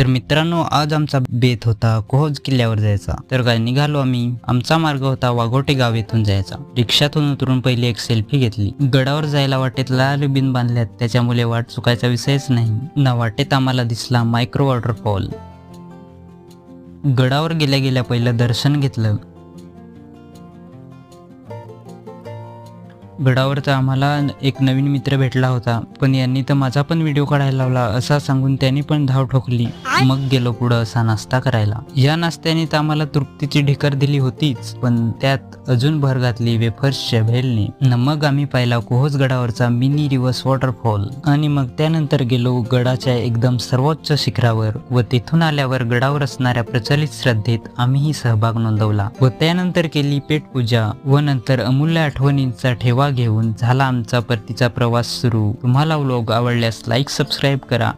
तर मित्रांनो आज आमचा बेत होता कोहोज किल्ल्यावर जायचा. तर काय निघालो आम्ही. आमचा मार्ग होता वाघोटे गाव येथून जायचा. रिक्षातून उतरून पहिली एक सेल्फी घेतली. गडावर जायला वाटेत लाल रिबीन बांधल्यात. त्याच्यामुळे वाट चुकायचा विषयच नाही. ना वाटेत आम्हाला दिसला मायक्रो वॉटरफॉल गडावर गेल्या गेल्या पहिलं दर्शन घेतलं. गडावरचा आम्हाला एक नवीन मित्र भेटला होता. पण यांनी तर माझा पण व्हिडिओ काढायला लावला असा सांगून त्यांनी पण धाव ठोकली. मग गेलो पुढं असा नाश्ता करायला. या नाश्त्याने तर आम्हाला तृप्तीची ढिकर दिली होतीच पण त्यात अजून भर घातली वेफर्सच्या भेलने. मग आम्ही पाहिला कोहोज गडावरचा मिनी रिव्हर्स वॉटरफॉल. आणि मग त्यानंतर गेलो गडाच्या एकदम सर्वोच्च शिखरावर व तिथून आल्यावर गडावर असणाऱ्या प्रचलित श्रद्धेत आम्हीही सहभाग नोंदवला. व त्यानंतर केली पेटपूजा व नंतर अमूल्य आठवणींचा ठेवा घेऊन झाला आमचा परतीचा प्रवास सुरू. तुम्हाला व्लॉग आवडल्यास लाईक सबस्क्राईब करा.